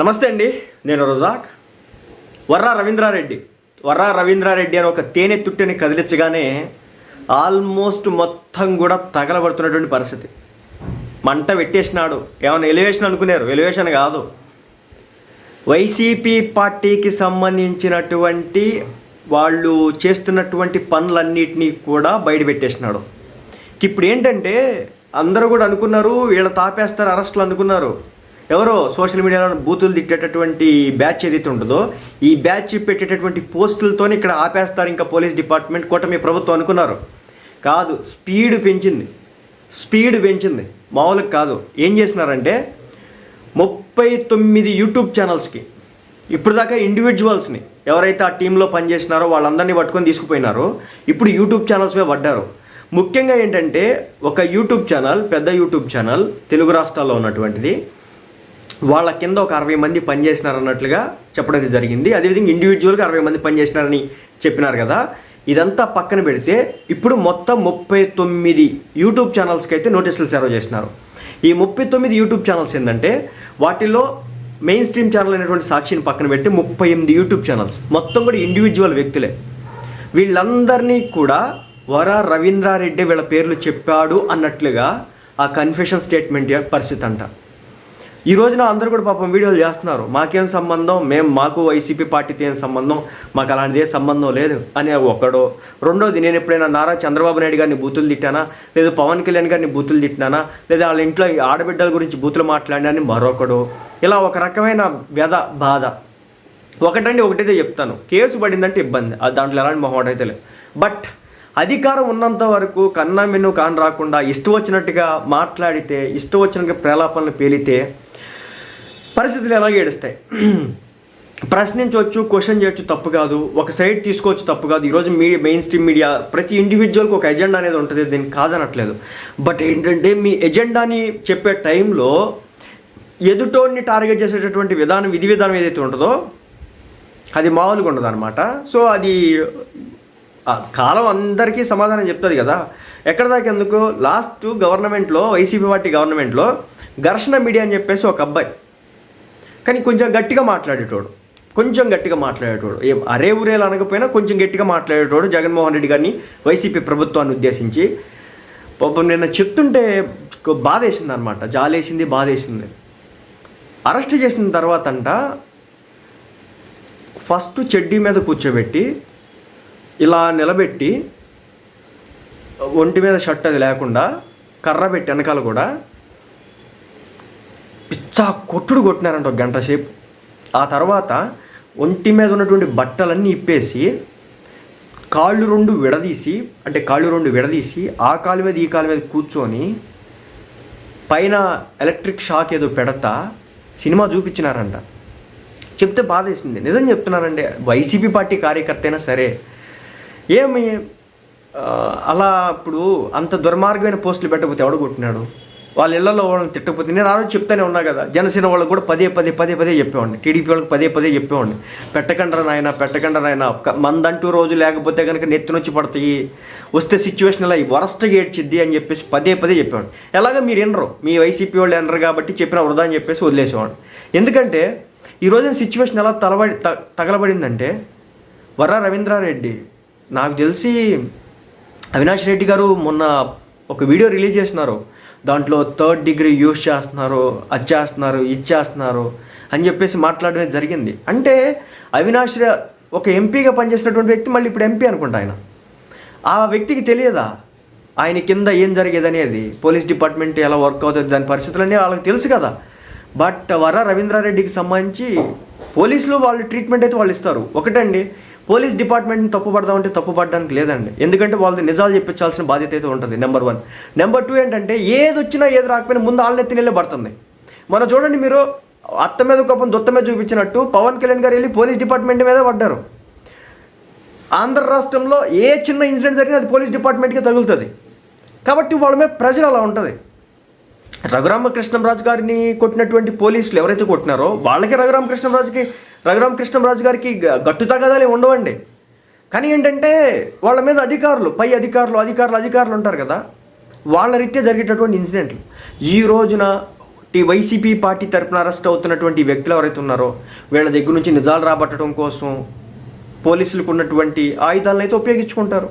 నమస్తే అండి నేను రజాక్. వర్రా రవీంద్రారెడ్డి. వర్రా రవీంద్రారెడ్డి అని ఒక తేనె తుట్టెని కదిలించగానే ఆల్మోస్ట్ మొత్తం కూడా తగలబడుతున్నటువంటి పరిస్థితి. మంట పెట్టేసినాడు. ఏమైనా ఎలివేషన్ అనుకున్నారు ఎలివేషన్ కాదు. వైసీపీ పార్టీకి సంబంధించినటువంటి వాళ్ళు చేస్తున్నటువంటి పనులన్నిటినీ కూడా బయట పెట్టేసినాడు. ఇప్పుడు ఏంటంటే అందరూ కూడా అనుకున్నారు వీళ్ళ తాపేస్తారు అరెస్టులు అనుకున్నారు. ఎవరో సోషల్ మీడియాలో బూతులు తిట్టేటటువంటి బ్యాచ్ ఏదైతే ఉంటుందో ఈ బ్యాచ్ పెట్టేటటువంటి పోస్టులతోనే ఇక్కడ ఆపేస్తారు ఇంకా పోలీస్ డిపార్ట్మెంట్ కూటమి ప్రభుత్వం అనుకున్నారు. కాదు స్పీడ్ పెంచింది. స్పీడ్ పెంచింది. మామూలుగా కాదు. ఏం చేసినారంటే ముప్పై తొమ్మిది యూట్యూబ్ ఛానల్స్కి ఇప్పుడు దాకా ఇండివిజువల్స్ని ఎవరైతే ఆ టీంలో పనిచేసినారో వాళ్ళందరినీ పట్టుకొని తీసుకుపోయినారో ఇప్పుడు యూట్యూబ్ ఛానల్స్ మీద పడ్డారు. ముఖ్యంగా ఏంటంటే ఒక యూట్యూబ్ ఛానల్ పెద్ద యూట్యూబ్ ఛానల్ తెలుగు రాష్ట్రాల్లో ఉన్నటువంటిది వాళ్ళ కింద ఒక అరవై మంది పనిచేసినారు అన్నట్లుగా చెప్పడం అయితే జరిగింది. అదేవిధంగా ఇండివిజువల్గా అరవై మంది పనిచేసినారని చెప్పినారు కదా. ఇదంతా పక్కన పెడితే ఇప్పుడు మొత్తం ముప్పై తొమ్మిది యూట్యూబ్ ఛానల్స్కి అయితే నోటీసులు సర్వ్ చేసినారు. ఈ ముప్పై తొమ్మిది యూట్యూబ్ ఛానల్స్ ఏంటంటే వాటిల్లో మెయిన్ స్ట్రీమ్ ఛానల్ అయినటువంటి సాక్షిని పక్కన పెట్టి ముప్పై ఎనిమిది యూట్యూబ్ ఛానల్స్ మొత్తం కూడా ఇండివిజువల్ వ్యక్తులే. వీళ్ళందరినీ కూడా వర రవీంద్రారెడ్డి వీళ్ళ పేర్లు చెప్పాడు అన్నట్లుగా ఆ కన్ఫెషన్ స్టేట్మెంట్ పరిస్థితి అంట. ఈ రోజున అందరూ కూడా పాపం వీడియోలు చేస్తున్నారు. మాకేం సంబంధం? మేము మాకు వైసీపీ పార్టీతో ఏం సంబంధం? మాకు అలాంటిది ఏ సంబంధం లేదు అని ఒకడు. రెండోది నేను ఎప్పుడైనా నారా చంద్రబాబు నాయుడు గారిని బూతులు తిట్టానా? లేదా పవన్ కళ్యాణ్ గారిని బూతులు తిట్టినానా? లేదా వాళ్ళ ఇంట్లో ఆడబిడ్డల గురించి బూతులు మాట్లాడినాని మరొకడు. ఇలా ఒక రకమైన వ్యధ బాధ. ఒకటండి ఒకటైతే చెప్తాను. కేసు పడిందంటే ఇబ్బంది. అది దాంట్లో ఎలాంటి మొహమాట అయితే లేదు. బట్ అధికారం ఉన్నంత వరకు కన్నా మెన్ను కాని రాకుండా ఇష్టం వచ్చినట్టుగా మాట్లాడితే ఇష్టం వచ్చినట్టుగా ప్రలాపనలు పేలితే పరిస్థితులు ఎలాగే ఏడుస్తాయి? ప్రశ్నించవచ్చు క్వశ్చన్ చేయొచ్చు తప్పు కాదు. ఒక సైడ్ తీసుకోవచ్చు తప్పు కాదు. ఈరోజు మీడియా మెయిన్ స్ట్రీమ్ మీడియా ప్రతి ఇండివిజువల్కి ఒక ఎజెండా అనేది ఉంటుంది. దీనికి కాదనట్లేదు. బట్ ఏంటంటే మీ ఎజెండాని చెప్పే టైంలో ఎదుటోడిని టార్గెట్ చేసేటటువంటి విధానం విధి విధానం ఏదైతే ఉంటుందో అది మామూలుగా ఉండదు అనమాట సో అది కాలం అందరికీ సమాధానం చెప్తుంది కదా. ఎక్కడ దాకా ఎందుకు? లాస్ట్ గవర్నమెంట్లో వైసీపీ పార్టీ గవర్నమెంట్లో ఘర్షణ మీడియా అని చెప్పేసి ఒక అబ్బాయి కానీ కొంచెం గట్టిగా మాట్లాడేటోడు. కొంచెం గట్టిగా మాట్లాడేటోడు. ఏ అరే ఊరేలు అనకపోయినా కొంచెం గట్టిగా మాట్లాడేటోడు జగన్మోహన్ రెడ్డి గారిని వైసీపీ ప్రభుత్వాన్ని ఉద్దేశించి. పాపం నిన్న చెప్తుంటే బాధ వేసింది అనమాట జాలేసింది బాధ వేసింది అరెస్ట్ చేసిన తర్వాత అంట ఫస్ట్ చెడ్డీ మీద కూర్చోబెట్టి ఇలా నిలబెట్టి ఒంటి మీద షర్ట్ అది లేకుండా కర్ర పెట్టి వెనకాల కూడా పిచ్చా కొట్టుడు కొట్టినారంట ఒక గంట సేపు. ఆ తర్వాత ఒంటి మీద ఉన్నటువంటి బట్టలన్నీ ఇప్పేసి కాళ్ళు రెండు విడదీసి అంటే కాళ్ళు రెండు విడదీసి ఆ కాలు మీద ఈ కాలు మీద కూర్చొని పైన ఎలక్ట్రిక్ షాక్ ఏదో పెడతా సినిమా చూపించినారంట. చెప్తే బాధ వేసింది నిజం చెప్తున్నానండి వైసీపీ పార్టీ కార్యకర్త అయినా సరే. ఏమి అలా ఇప్పుడు అంత దుర్మార్గమైన పోస్టులు పెట్టకపోతే ఎవడు కొట్టినాడు? వాళ్ళ ఇళ్ళలో వాళ్ళని తిట్టకపోతే నేను ఆ రోజు చెప్తానే ఉన్నా కదా జనసేన వాళ్ళకి కూడా పదే పదే పదే పదే చెప్పేవాడిని. టీడీపీ వాళ్ళకి పదే పదే చెప్పేవాడిని. పెట్టకండ్రా నాయన పెట్టకండ్రా నాయన మందంటూ రోజు లేకపోతే కనుక నెత్తినొచ్చి పడతాయి. వస్తే సిచ్యువేషన్ ఇలా వరస్ట్గా ఏడ్చిద్ది అని చెప్పేసి పదే పదే చెప్పేవాడిని. ఎలాగ మీరు ఎనరు మీ వైసీపీ వాళ్ళు ఎనరు కాబట్టి చెప్పిన వృధా అని చెప్పేసి వదిలేసేవాడు ఎందుకంటే ఈ రోజున సిచ్యువేషన్ ఎలా తలబడి త- తగలబడిందంటే వర్ర రవీంద్రారెడ్డి నాకు తెలిసి అవినాష్ రెడ్డి గారు మొన్న ఒక వీడియో రిలీజ్ చేసినారు. దాంట్లో థర్డ్ డిగ్రీ యూస్ చేస్తున్నారు అది చేస్తున్నారు ఇది చేస్తున్నారు అని చెప్పేసి మాట్లాడడం జరిగింది. అంటే అవినాష్ ఒక ఎంపీగా పనిచేసినటువంటి వ్యక్తి మళ్ళీ ఇప్పుడు ఎంపీ అనుకుంటా ఆయన. ఆ వ్యక్తికి తెలియదా? ఆయన కింద ఏం జరిగేది అనేది పోలీస్ డిపార్ట్మెంట్ ఎలా వర్క్ అవుతుంది దాని పరిస్థితులన్నీ వాళ్ళకి తెలుసు కదా. బట్ వర రవీంద్రారెడ్డికి సంబంధించి పోలీసులు వాళ్ళు ట్రీట్మెంట్ అయితే వాళ్ళు ఇస్తారు. ఒకటండి పోలీస్ డిపార్ట్మెంట్ని తప్పు పడదామంటే తప్పు లేదండి. ఎందుకంటే వాళ్ళది నిజాలు చెప్పించాల్సిన బాధ్యత అయితే ఉంటుంది నెంబర్ వన్ నెంబర్ టూ ఏంటంటే ఏది వచ్చినా ఏది రాకపోయినా ముందు వాళ్ళని ఎత్తినెళ్ళే పడుతుంది. మనం చూడండి మీరు అత్త మీద కోపం దొత్త మీద చూపించినట్టు పవన్ కళ్యాణ్ గారు వెళ్ళి పోలీస్ డిపార్ట్మెంట్ మీద పడ్డారు. ఆంధ్ర రాష్ట్రంలో ఏ చిన్న ఇన్సిడెంట్ జరిగినా అది పోలీస్ డిపార్ట్మెంట్కి తగులుతుంది. కాబట్టి వాళ్ళ మీద ప్రెజర్ అలా ఉంటుంది. రఘురామకృష్ణంరాజు గారిని కొట్టినటువంటి పోలీసులు ఎవరైతే కొట్టినారో వాళ్ళకి రఘురామకృష్ణంరాజుకి రఘురామకృష్ణరాజు గారికి గట్టు తగదాలే ఉండవండి. కానీ ఏంటంటే వాళ్ళ మీద అధికారులు పై అధికారులు అధికారులు అధికారులు ఉంటారు కదా వాళ్ళ రీత్యా జరిగేటటువంటి ఇన్సిడెంట్లు. ఈ రోజున ఈ వైసీపీ పార్టీ తరపున అరెస్ట్ అవుతున్నటువంటి వ్యక్తులు ఎవరైతే ఉన్నారో వీళ్ళ దగ్గర నుంచి నిజాలు రాబట్టడం కోసం పోలీసులకు ఉన్నటువంటి ఆయుధాలను అయితే ఉపయోగించుకుంటారు.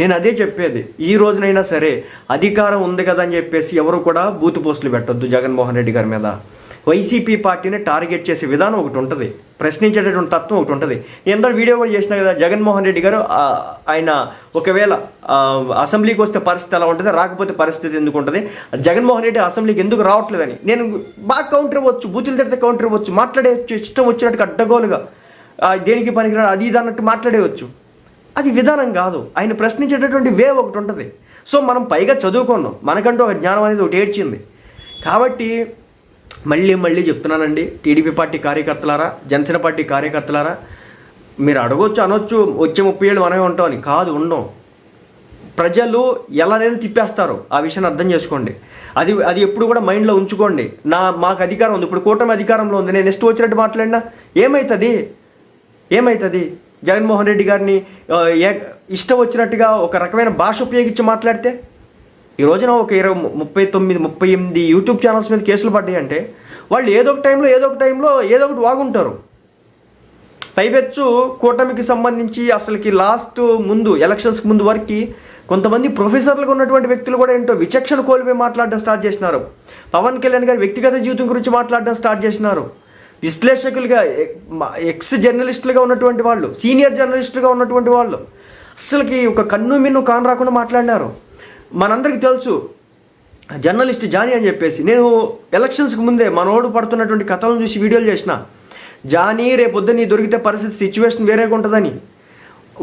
నేను అదే చెప్పేది ఈ రోజునైనా సరే అధికారం ఉంది కదా అని చెప్పేసి ఎవరు కూడా బూతు పోస్టులు పెట్టొద్దు జగన్మోహన్ రెడ్డి గారి మీద. వైసీపీ పార్టీని టార్గెట్ చేసే విధానం ఒకటి ఉంటుంది. ప్రశ్నించేటటువంటి తత్వం ఒకటి ఉంటుంది. ఎంత వీడియో కూడా చేసిన కదా జగన్మోహన్ రెడ్డి గారు ఆయన ఒకవేళ అసెంబ్లీకి వస్తే పరిస్థితి ఎలా ఉంటుంది రాకపోతే పరిస్థితి ఎందుకు ఉంటుంది జగన్మోహన్ రెడ్డి అసెంబ్లీకి ఎందుకు రావట్లేదని. నేను బాగా కౌంటర్ ఇవ్వచ్చు బూతులు తిడితే కౌంటర్ ఇవ్వచ్చు మాట్లాడేయచ్చు ఇష్టం వచ్చినట్టుగా అడ్డగోలుగా దేనికి పనికిరాడు అది ఇది అన్నట్టు మాట్లాడేయచ్చు. అది విధానం కాదు. ఆయన ప్రశ్నించేటటువంటి వే ఒకటి ఉంటుంది. సో మనం పైగా చదువుకున్నాం. మనకంటూ ఒక జ్ఞానం అనేది ఒకటి ఏడ్చింది. కాబట్టి మళ్ళీ మళ్ళీ చెప్తున్నానండి టీడీపీ పార్టీ కార్యకర్తలారా జనసేన పార్టీ కార్యకర్తలారా మీరు అడగొచ్చు అనొచ్చు వచ్చే ముప్పై ఏళ్ళు మనమే ఉంటామని కాదు ఉండం. ప్రజలు ఎలానైనా తిప్పేస్తారు? ఆ విషయాన్ని అర్థం చేసుకోండి. అది అది ఎప్పుడు కూడా మైండ్లో ఉంచుకోండి. నా మాకు అధికారం ఉంది. ఇప్పుడు కూటమి అధికారంలో ఉంది. నేను నెక్స్ట్ వచ్చినట్టు మాట్లాడినా ఏమవుతుంది ఏమవుతుంది జగన్మోహన్ రెడ్డి గారిని ఇష్టం వచ్చినట్టుగా ఒక రకమైన భాష ఉపయోగించి మాట్లాడితే ఈ రోజున ఒక ఇరవై ముప్పై తొమ్మిది ముప్పై ఎనిమిది యూట్యూబ్ ఛానల్స్ మీద కేసులు పడ్డాయి అంటే వాళ్ళు ఏదో ఒక టైంలో ఏదో ఒక టైంలో ఏదో ఒకటి వాగుంటారు. పైపెచ్చు కూటమికి సంబంధించి అసలుకి లాస్ట్ ముందు ఎలక్షన్స్కి ముందు వరకు కొంతమంది ప్రొఫెసర్లుగా ఉన్నటువంటి వ్యక్తులు కూడా ఏంటో విచక్షణ కోల్పోయి మాట్లాడడం స్టార్ట్ చేసినారు. పవన్ కళ్యాణ్ గారి వ్యక్తిగత జీవితం గురించి మాట్లాడడం స్టార్ట్ చేసినారు. విశ్లేషకులుగా ఎక్స్ జర్నలిస్టులుగా ఉన్నటువంటి వాళ్ళు సీనియర్ జర్నలిస్టులుగా ఉన్నటువంటి వాళ్ళు అసలుకి ఒక కన్ను మిన్ను కాన్ రాకుండా మాట్లాడినారు. మనందరికీ తెలుసు జర్నలిస్ట్ జానీ అని చెప్పేసి. నేను ఎలక్షన్స్కి ముందే మనోడు పడుతున్నటువంటి కథలను చూసి వీడియోలు చేసిన. జానీ రేపొద్దు నీ దొరికితే పరిస్థితి సిచ్యువేషన్ వేరేగా ఉంటుందని.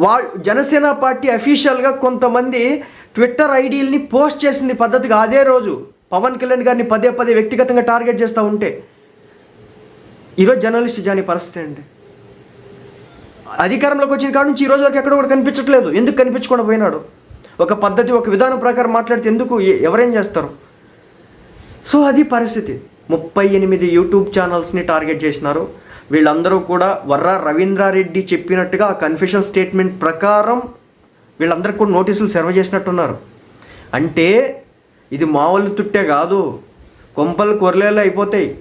వా జనసేన పార్టీ అఫీషియల్గా కొంతమంది ట్విట్టర్ ఐడీల్ని పోస్ట్ చేసింది పద్ధతిగా అదే రోజు పవన్ కళ్యాణ్ గారిని పదే పదే వ్యక్తిగతంగా టార్గెట్ చేస్తూ ఉంటే. ఈరోజు జర్నలిస్ట్ జానీ పరిస్థితి అండి అధికారంలోకి వచ్చిన కాడ నుంచి ఈరోజు వరకు ఎక్కడ కూడా కనిపించట్లేదు. ఎందుకు కనిపించకుండా పోయినాడు? ఒక పద్ధతి ఒక విధానం ప్రకారం మాట్లాడితే ఎందుకు ఎవరేం చేస్తారు? సో అది పరిస్థితి. ముప్పై ఎనిమిది యూట్యూబ్ ఛానల్స్ని టార్గెట్ చేసినారు. వీళ్ళందరూ కూడా వర్రా రవీంద్రారెడ్డి చెప్పినట్టుగా ఆ కన్ఫెషన్ స్టేట్మెంట్ ప్రకారం వీళ్ళందరికీ కూడా నోటీసులు సర్వ్ చేసినట్టున్నారు. అంటే ఇది మామూలు తుట్టే కాదు. కొంపలు కొరలేలు అయిపోతాయి.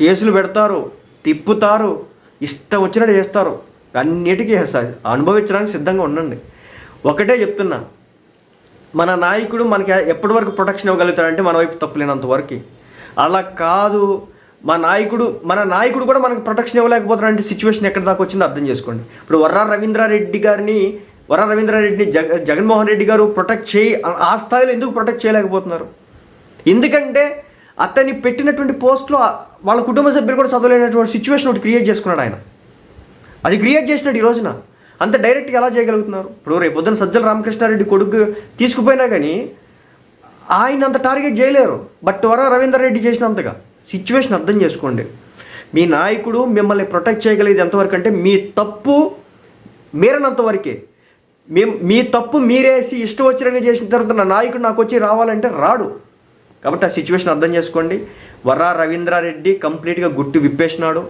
కేసులు పెడతారు తిప్పుతారు ఇష్టం వచ్చినట్టు చేస్తారు. అన్నిటికీ అనుభవించడానికి సిద్ధంగా ఉండండి. ఒకటే చెప్తున్నా. మన నాయకుడు మనకి ఎప్పటి వరకు ప్రొటెక్షన్ ఇవ్వగలుగుతాడంటే మన వైపు తప్పులేనంత వరకు. అలా కాదు మా నాయకుడు మన నాయకుడు కూడా మనకు ప్రొటెక్షన్ ఇవ్వలేకపోతున్నాడంటే సిచ్యువేషన్ ఎక్కడి దాకా వచ్చిందో అర్థం చేసుకోండి. ఇప్పుడు వర్రా రవీంద్రారెడ్డి గారిని వర్రా రవీంద్రారెడ్డిని జగ జగన్మోహన్ రెడ్డి గారు ప్రొటెక్ట్ చేయి ఆ- స్థాయిలో ఎందుకు ప్రొటెక్ట్ చేయలేకపోతున్నారు? ఎందుకంటే అతన్ని పెట్టినటువంటి పోస్ట్లో వాళ్ళ కుటుంబ సభ్యులు కూడా చదవలేనటువంటి సిచ్యువేషన్ ఒకటి క్రియేట్ చేసుకున్నాడు ఆయన. అది క్రియేట్ చేసినాడు ఈ రోజున. అంత డైరెక్ట్గా ఎలా చేయగలుగుతున్నారు? ఇప్పుడు రేపు పొద్దున సజ్జల రామకృష్ణారెడ్డి కొడుకు తీసుకుపోయినా కానీ ఆయన అంత టార్గెట్ చేయలేరు. బట్ వర రవీందర్ రెడ్డి చేసినంతగా సిచ్యువేషన్ అర్థం చేసుకోండి. మీ నాయకుడు మిమ్మల్ని ప్రొటెక్ట్ చేయగలిగేది ఎంతవరకు అంటే మీ తప్పు మీరనంత వరకే. మేము మీ తప్పు మీరేసి ఇష్టం వచ్చినట్టుగా చేసిన తర్వాత నా నాయకుడు నాకు వచ్చి రావాలంటే రాడు. కాబట్టి ఆ సిచ్యువేషన్ అర్థం చేసుకోండి. వర్రా రవీంద్రారెడ్డి కంప్లీట్గా గుట్టు విప్పేసినాడు.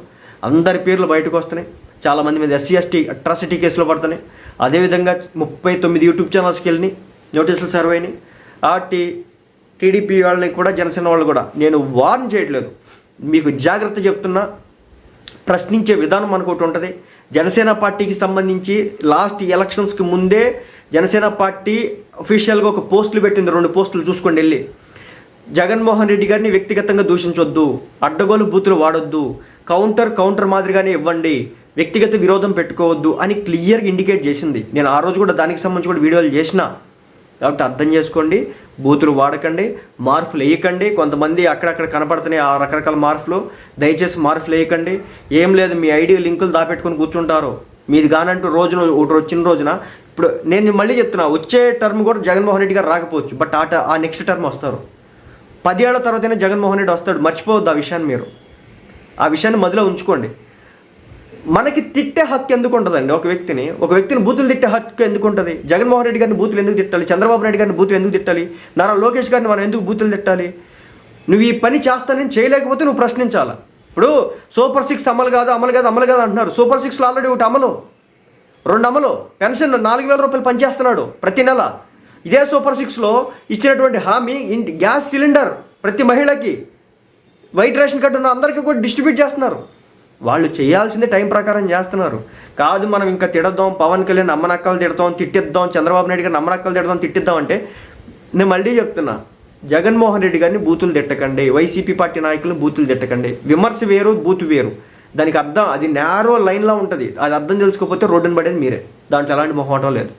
అందరి పేర్లు బయటకు వస్తున్నాయి. చాలామంది మీద ఎస్సీ ఎస్టీ అట్రాసిటీ కేసులు పడుతున్నాయి. అదేవిధంగా ముప్పై తొమ్మిది యూట్యూబ్ ఛానల్స్కి వెళ్ళి నోటీసులు సర్వ్ అయినాయి ఆటి టీడీపీ వాళ్ళని కూడా జనసేన వాళ్ళు కూడా నేను వార్న్ చేయట్లేదు. మీకు జాగ్రత్త చెప్తున్నా. ప్రశ్నించే విధానం మనకు ఒకటి ఉంటుంది. జనసేన పార్టీకి సంబంధించి లాస్ట్ ఎలక్షన్స్కి ముందే జనసేన పార్టీ అఫీషియల్గా ఒక పోస్టులు పెట్టింది. రెండు పోస్టులు చూసుకోండి వెళ్ళి. జగన్మోహన్ రెడ్డి గారిని వ్యక్తిగతంగా దూషించొద్దు. అడ్డగోలు బూతులు వాడొద్దు. కౌంటర్ కౌంటర్ మాదిరిగానే ఇవ్వండి. వ్యక్తిగత విరోధం పెట్టుకోవద్దు అని క్లియర్గా ఇండికేట్ చేసింది. నేను ఆ రోజు కూడా దానికి సంబంధించి కూడా వీడియోలు చేసిన. కాబట్టి అర్థం చేసుకోండి బూతులు వాడకండి మార్పులు వేయకండి. కొంతమంది అక్కడక్కడ కనపడుతున్నాయి ఆ రకరకాల మార్పులు దయచేసి మార్పులు వేయకండి. ఏం లేదు మీ ఐడి లింకులు దాపెట్టుకొని కూర్చుంటారు. మీది కానంటూ రోజున ఒకటి వచ్చిన రోజున. ఇప్పుడు నేను మళ్ళీ చెప్తున్నా వచ్చే టర్మ్ కూడా జగన్మోహన్ రెడ్డి గారు రాకపోవచ్చు. బట్ ఆ ఆ నెక్స్ట్ టర్మ్ వస్తారు. పదేళ్ళ తర్వాతనే జగన్మోహన్ రెడ్డి వస్తాడు. మర్చిపోవద్దు ఆ విషయాన్ని మీరు. ఆ విషయాన్ని మదిలో ఉంచుకోండి. మనకి తిట్టే హక్కు ఎందుకు ఉంటుందండి? ఒక వ్యక్తిని ఒక వ్యక్తిని బూతులు తిట్టే హక్కు ఎందుకు ఉంటుంది? జగన్మోహన్ రెడ్డి గారిని బూతులు ఎందుకు తిట్టాలి? చంద్రబాబు నాయుడు గారిని బూతులు ఎందుకు తిట్టాలి? నారా లోకేష్ గారిని మనం ఎందుకు బూతులు తిట్టాలి? నువ్వు ఈ పని చేస్తానని చేయలేకపోతే నువ్వు ప్రశ్నించాలా? ఇప్పుడు సూపర్ సిక్స్ అమలు కాదు అమలు కాదు అమలు కాదు అంటున్నారు. సూపర్ సిక్స్లో ఆల్రెడీ ఒకటి అమలు. రెండు అమలు. పెన్షన్ నాలుగు వేల రూపాయలు పనిచేస్తున్నాడు ప్రతి నెల. ఇదే సూపర్ సిక్స్లో ఇచ్చినటువంటి హామీ ఇంటి గ్యాస్ సిలిండర్ ప్రతి మహిళకి. వైట్ రేషన్ కార్డు ఉన్న అందరికీ కూడా డిస్ట్రిబ్యూట్ చేస్తున్నారు. వాళ్ళు చేయాల్సిందే టైం ప్రకారం చేస్తున్నారు. కాదు మనం ఇంకా తిడద్దాం పవన్ కళ్యాణ్ నమ్మనక్కలు తిడతాం తిట్టిద్దాం చంద్రబాబు నాయుడు గారు నమ్మనక్కలు తిడదాం తిట్టిద్దాం అంటే నేను మళ్ళీ చెప్తున్నా జగన్మోహన్ రెడ్డి గారిని బూతులు తిట్టకండి వైసీపీ పార్టీ నాయకులను బూతులు తిట్టకండి. విమర్శ వేరు బూతు వేరు. దానికి అర్థం అది నేరో లైన్లో ఉంటుంది. అది అర్థం తెలుసుకోకపోతే రోడ్డుని పడేది మీరే. దాంట్లో ఎలాంటి మొహమాటం లేదు.